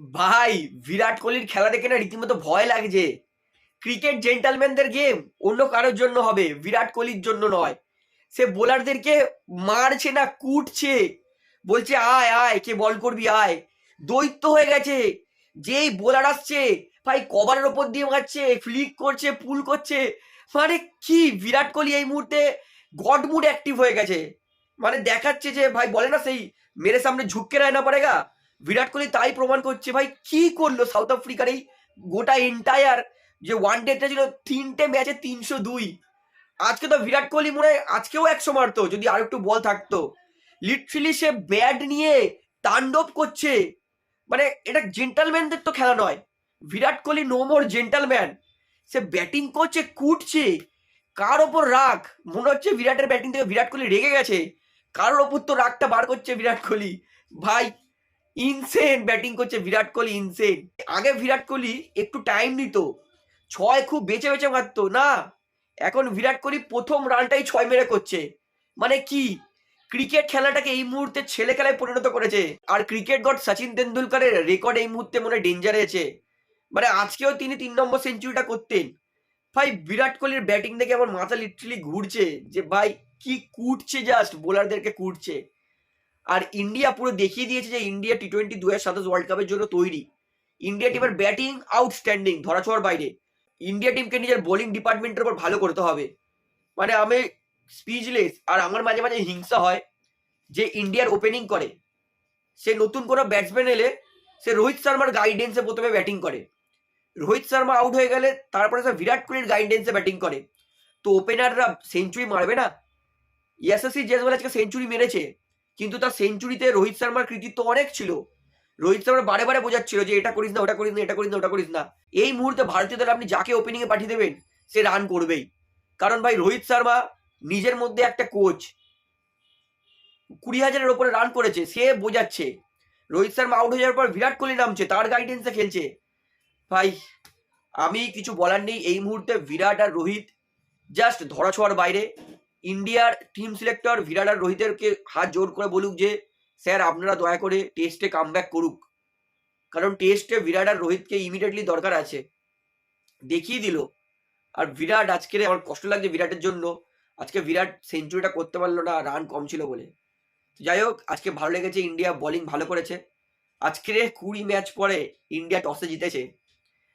ভাই, বিরাট কোহলির খেলা দেখে না রীতিমতো ভয় লাগছে। ক্রিকেট জেন্টালম্যানদের গেম অন্য কারোর জন্য হবে, বিরাট কোহলির জন্য নয়। সে বোলারদেরকে মারছে না, কুটছে। বলছে, আয় আয়, কে বল করবি, আয়। দৈত্য হয়ে গেছে। যেই বোলার আসছে, ভাই কভারের ওপর দিয়ে মারছে ফ্লিক করছে পুল করছে। মানে কি বিরাট কোহলি এই মুহূর্তে গড মুড অ্যাক্টিভ হয়ে গেছে। মানে দেখাচ্ছে যে, ভাই, বলে না সেই মেরে সামনে ঝুঁককে রায় না পারেগা? বিরাট কোহলি তাই প্রমাণ করছে, ভাই, কি করল সাউথ আফ্রিকার এই গোটা এন্টায়ার যে ওয়ান ডেটা ছিল, তিনটে ম্যাচে তিনশো দুই। আজকে তো বিরাট কোহলি মনে হয় আজকেও একশো মারতো, যদি আর একটু বল থাকতো। লিটারেলি সে ব্যাট নিয়ে তাণ্ডব করছে। মানে এটা জেন্টালম্যানদের তো খেলা নয়। Virat Kohli no more gentleman সে ব্যাটিং করছে, কুটছে। কার ওপর রাগ? মনে হচ্ছে বিরাটের ব্যাটিং থেকে বিরাট কোহলি রেগে গেছে। কারোর ওপর তো রাগটা বার করছে বিরাট কোহলি। ভাই ইনসেন ব্যাটিং করছে বিরাট কোহলি ইনসেন আগে বিরাট কোহলি একটু টাইম নিত। ছয় খুব বেঁচে বেঁচে মারতো, না? এখন বিরাট কোহলি প্রথম রানটাই ছয় মেরে করছে। মানে কি? ক্রিকেট খেলাটাকে এই মুহূর্তে ছেলে খেলায় পরিণত করেছে। আর ক্রিকেট গড সচিন তেন্ডুলকারের রেকর্ড এই মুহূর্তে মনে ডেঞ্জারে আছে। মানে আজকেও তিনি তিন নম্বর সেঞ্চুরিটা করতেন। ভাই, বিরাট কোহলির ব্যাটিং দেখে আমার মাথা লিটারালি ঘুরছে যে, ভাই, কি কুটছে জাস্ট বোলারদেরকে কুটছে। আর ইন্ডিয়া পুরো দেখিয়ে দিয়েছে যে ইন্ডিয়া টি টোয়েন্টি দু হাজার সাতাশ ওয়ার্ল্ড কাপের জন্য তৈরি। ইন্ডিয়া টিমের ব্যাটিং আউটস্ট্যান্ডিং ধরা ছোঁয়ার বাইরে। ইন্ডিয়া টিমকে নিজের বোলিং ডিপার্টমেন্টের উপর ভালো করতে হবে। মানে আমি স্পিচলেস আর আমার মাঝে মাঝে হিংসা হয় যে ইন্ডিয়ার ওপেনিং করে। সে নতুন কোনো ব্যাটসম্যান এলে সে রোহিত শর্মার গাইডেন্সে প্রথমে ব্যাটিং করে। রোহিত শর্মা আউট হয়ে গেলে তারপরে সে বিরাট কোহলির গাইডেন্সে ব্যাটিং করে। তো ওপেনাররা সেঞ্চুরি মারবে না? ইয়াসএসি জেসওয়াল আজকে সেঞ্চুরি মেরেছে। কিন্তু তার সেঞ্চুরিতে রোহিত শর্মার কৃতিত্ব অনেক ছিল। রোহিত শর্মা বারে বারে বোঝাচ্ছিল যে এটা করিস না, ওটা করিস না, এটা করিস না, ওটা করিস না। এই মুহূর্তে ভারতীয় দলে আপনি যাকে ওপেনিং এ পাঠিয়ে দেবেন, সে রান করবেই। কারণ ভাই, রোহিত শর্মা নিজের মধ্যে একটা কোচ কুড়ি হাজারের ওপরে রান করেছে, সে বোঝাচ্ছে। রোহিত শর্মা আউট হয়ে যাওয়ার পর বিরাট কোহলি নামছে, তার গাইডেন্সে খেলছে। ভাই, আমি কিছু বলার নেই, এই মুহূর্তে বিরাট আর রোহিত জাস্ট ধরা ছোঁয়ার বাইরে। ইন্ডিয়ার টিম সিলেক্টর আর রোহিতেরকে হাত জোর করে বলুক যে, স্যার, আপনারা দয়া করে টেস্টে কাম করুক। কারণ টেস্টে বিরাট আর রোহিতকে ইমিডিয়েটলি দরকার আছে। দেখিয়ে দিল। আর বিরাট আজকের আমার কষ্ট লাগছে বিরাটের জন্য। আজকে বিরাট সেঞ্চুরিটা করতে পারল না রান কম ছিল বলে। যাই হোক, আজকে ভালো লেগেছে, ইন্ডিয়া বোলিং ভালো করেছে। আজকের কুড়ি ম্যাচ পরে ইন্ডিয়া টসে জিতেছে।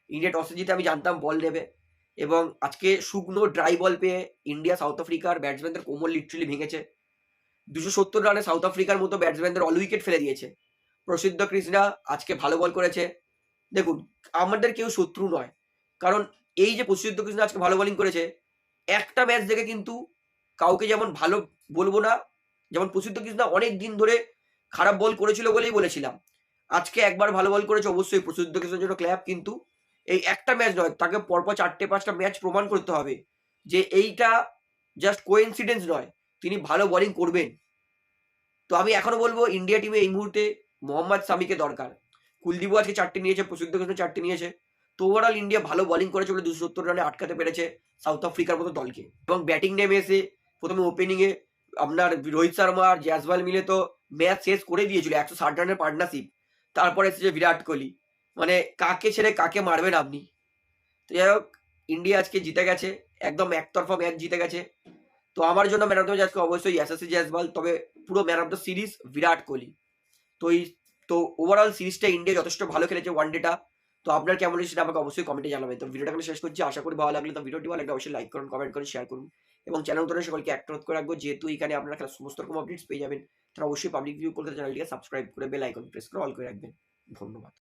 ইন্ডিয়া টসে জিতে আমি জানতাম বল নেবে। এবং আজকে শুকনো ড্রাই বল পেয়ে ইন্ডিয়া সাউথ আফ্রিকার ব্যাটসম্যানদের কোমর লিটারালি ভেঙেছে। দুশো সত্তর রানে সাউথ আফ্রিকার মতো ব্যাটসম্যানদের অল উইকেট ফেলে দিয়েছে। প্রসিদ্ধ কৃষ্ণা আজকে ভালো বল করেছে। দেখুন, আমাদের কেউ শত্রু নয়। কারণ এই যে প্রসিদ্ধ কৃষ্ণা আজকে ভালো বোলিং করেছে, একটা ম্যাচ দেখে কিন্তু কাউকে যেমন ভালো বলব না, যেমন প্রসিদ্ধ কৃষ্ণা অনেক দিন ধরে খারাপ বল করেছিল বলেই বলেছিলাম। আজকে একবার ভালো বল করেছে অবশ্যই প্রসিদ্ধ কৃষ্ণের জন্য ক্ল্যাপ কিন্তু এই একটা ম্যাচ নয়, তাকে পরপর চারটে পাঁচটা ম্যাচ প্রমাণ করতে হবে যে এইটা জাস্ট কোইন্সিডেন্স নয়, তিনি ভালো বোলিং করবেন। তো আমি এখনও বলব ইন্ডিয়া টিমে এই মুহূর্তে মোহাম্মদ সামিকে দরকার। কুলদীপও আজকে চারটে নিয়েছে, প্রসিদ্ধ কৃষ্ণ চারটে নিয়েছে। তো ওভারঅল ইন্ডিয়া ভালো বোলিং করেছে বলে দুশো সত্তর রানে আটকাতে পেরেছে সাউথ আফ্রিকার মতো দলকে। এবং ব্যাটিং নেমে এসে প্রথমে ওপেনিংয়ে আপনার রোহিত শর্মা আর জয়াসওয়াল মিলে তো ম্যাচ শেষ করে দিয়েছিল, একশো ষাট রানের পার্টনারশিপ তারপরে এসেছে বিরাট কোহলি। মানে কাকে ছেড়ে কাকে মারবেন আপনি? তো যাই হোক, ইন্ডিয়া আজকে জিতে গেছে, একদম একতরফা ম্যাচ জিতে গেছে। তো আমার জন্য ম্যান অফ দ্য ম্যাচ আজকে অবশ্যই এসএসসি জয়সওয়াল তবে পুরো man of the series Virat Kohli. তো এই, তো ওভারঅল সিরিজটা ইন্ডিয়া যথেষ্ট ভালো খেলেছে ওয়ান ডেটা তো আপনার কেমন হয়েছে সেটা আমাকে অবশ্যই কমেন্টে জানাবেন। তো ভিডিওটা এখানে শেষ করছি। আশা করি ভালো লাগলে তো ভিডিওটি ভালো লাগলে অবশ্যই লাইক করুন কমেন্ট করুন শেয়ার করুন। এবং চ্যানেল ধরে সকলকে অ্যাক্ট করে রাখব, যেহেতু এখানে আপনারা খেলার সমস্ত রকম আপডেটস পেয়ে যাবেন তারা অবশ্যই পাবলিক ভিউ কলকাতা চ্যানেলটিকে সাবস্ক্রাইব করে বেল আইকন প্রেস করে অল করে রাখবেন। ধন্যবাদ।